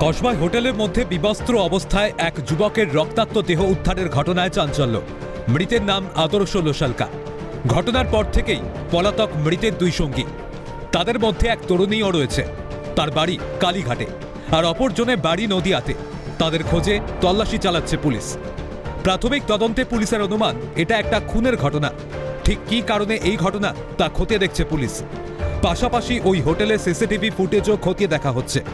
কসবায় হোটেলের মধ্যে বিবস্ত্র অবস্থায় এক যুবকের রক্তাক্ত দেহ উদ্ধারের ঘটনায় চাঞ্চল্য। মৃতের নাম আদর্শ লোসালকা ঘটনার পর থেকেই পলাতক মৃতের দুই সঙ্গী। তাদের মধ্যে এক তরুণীও রয়েছে। তার বাড়ি কালীঘাটে। আর অপরজনে বাড়ি নদিয়াতে। তাদের খোঁজে তল্লাশি চালাচ্ছে পুলিশ। প্রাথমিক তদন্তে পুলিশের অনুমান, এটা একটা খুনের ঘটনা। ঠিক কী কারণে এই ঘটনা, তা খতিয়ে দেখছে পুলিশ। পাশাপাশি ওই হোটেলে সিসিটিভি ফুটেজও খতিয়ে দেখা হচ্ছে।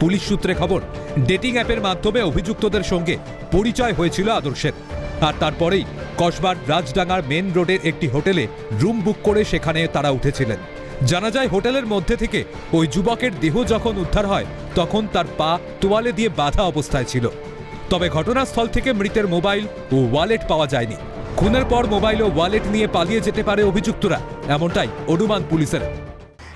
পুলিশ সূত্রে খবর ডেটিং অ্যাপের মাধ্যমে অভিযুক্তদের সঙ্গে পরিচয় হয়েছিল আদর্শের। আর তারপরেই কসবার রাজডাঙ্গার মেন রোডের একটি হোটেলে রুম বুক করে সেখানে তারা উঠেছিলেন। জানা যায় হোটেলের মধ্যে থেকে ওই যুবকের দেহ যখন উদ্ধার হয়, তখন তার পা তোয়ালে দিয়ে বাধা অবস্থায় ছিল। তবে ঘটনাস্থল থেকে মৃতের মোবাইল ও ওয়ালেট পাওয়া যায়নি। খুনের পর মোবাইল ও ওয়ালেট নিয়ে পালিয়ে যেতে পারে অভিযুক্তরা, এমনটাই অনুমান পুলিশের।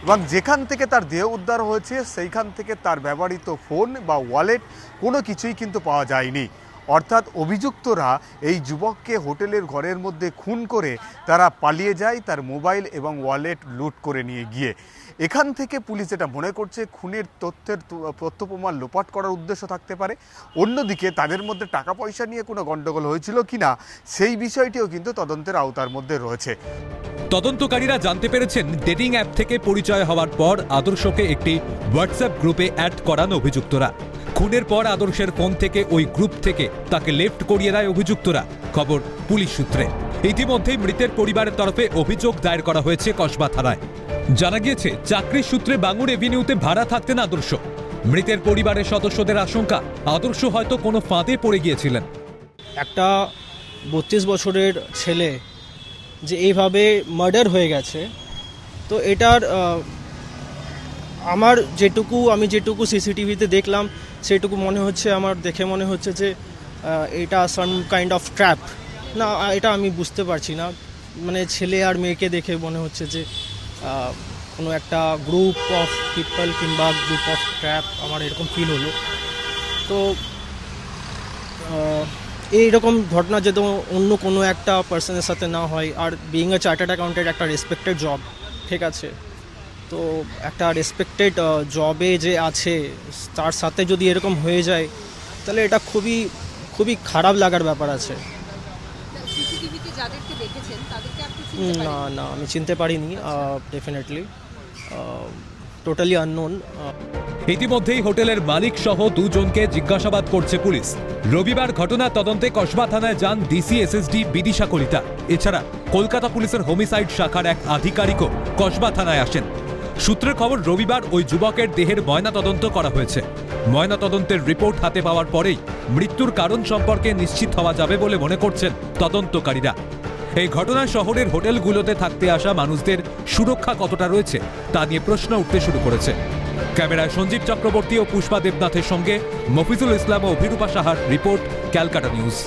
এবং যেখান থেকে তার দেহ উদ্ধার হয়েছে, সেইখান থেকে তার ব্যবহৃত ফোন বা ওয়ালেট কোনো কিছুই কিন্তু পাওয়া যায়নি। অর্থাৎ অভিযুক্তরা এই যুবককে হোটেলের ঘরের মধ্যে খুন করে তারা পালিয়ে যায়, তার মোবাইল এবং ওয়ালেট লুট করে নিয়ে গিয়ে। এখান থেকে পুলিশ এটা মনে করছে, খুনের তথ্যের তথ্য প্রমাণ লোপাট করার উদ্দেশ্য থাকতে পারে। অন্যদিকে তাদের মধ্যে টাকা পয়সা নিয়ে কোনো গণ্ডগোল হয়েছিল কিনা, সেই বিষয়টিও কিন্তু তদন্তের আওতার মধ্যে রয়েছে। তদন্তকারীরা জানতে পেরেছেন, ডেটিং অ্যাপ থেকে পরিচয় হওয়ার পর আদর্শকে একটি হোয়াটসঅ্যাপ গ্রুপে অ্যাড করান অভিযুক্তরা। খুনের পর আদর্শের ফোন থেকে ওই গ্রুপ থেকে তাকে লেফট করিয়ে দেয় অভিযুক্তরা। খবর পুলিশ সূত্রে। ইতিমধ্যেই মৃতের পরিবারের তরফে অভিযোগ দায়ের করা হয়েছে কসবা থানায়। জানা গিয়েছে, চাকরির সূত্রে বাঙুর এভিনিউতে ভাড়া থাকতেন আদর্শ। মৃতের পরিবারের সদস্যদের আশঙ্কা, আদর্শ হয়তো কোনো ফাঁদে পড়ে গিয়েছিলেন। একটা বত্রিশ বছরের ছেলে যে এইভাবে মার্ডার হয়ে গেছে, তো এটার আমার যেটুকু, আমি যেটুকু সিসিটিভিতে দেখলাম, সেটুকু মনে হচ্ছে, আমার দেখে মনে হচ্ছে যে এটা সাম কাইন্ড অফ ট্র্যাপ না, এটা আমি বুঝতে পারছি না। মানে ছেলে আর মেয়েকে দেখে মনে হচ্ছে যে কোনো একটা গ্রুপ অফ পিপল কিংবা গ্রুপ অফ ট্র্যাপ আমার এরকম ফিল হলো। তো এইরকম ঘটনা যেন অন্য কোনো একটা পার্সনের সাথে না হয়, আর বিইং এ চার্টার্ড অ্যাকাউন্টেন্ট একটা রেসপেক্টেড জব ঠিক আছে? তো একটা রেসপেক্টেড জবে যে আছে তার সাথে যদি এরকম হয়ে যায় তাহলে এটা খুবই খুবই খারাপ লাগার ব্যাপার আছে। সিসিটিভিতে যাদেরকে দেখেছেন তাদেরকে আপনি চিনতে না না আমি চিনতে পারিনি ডেফিনেটলি টোটালি আননোন ইতিমধ্যেই হোটেলের মালিক সহ দুজনকে জিজ্ঞাসাবাদ করছে পুলিশ। রবিবার ঘটনা তদন্তে কসবা থানায় যান ডিসি এসএসডি বিদিশা কলিতা। এছাড়া কলকাতা পুলিশের হোমিসাইড শাখার এক আধিকারিকও কসবা থানায় আসেন। সূত্রের খবর, রবিবার ওই যুবকের দেহের ময়না তদন্ত করা হয়েছে। ময়না তদন্তের রিপোর্ট হাতে পাওয়ার পরেই মৃত্যুর কারণ সম্পর্কে নিশ্চিত হওয়া যাবে বলে মনে করছেন তদন্তকারীরা। এই ঘটনায় শহরের হোটেলগুলোতে থাকতে আসা মানুষদের সুরক্ষা কতটা রয়েছে, তা নিয়ে প্রশ্ন উঠতে শুরু করেছে। ক্যামেরায় সঞ্জীব চক্রবর্তী ও পুষ্পা দেবনাথের সঙ্গে মফিজুল ইসলাম ও অভিরূপা সাহার রিপোর্ট, ক্যালকাটা নিউজ।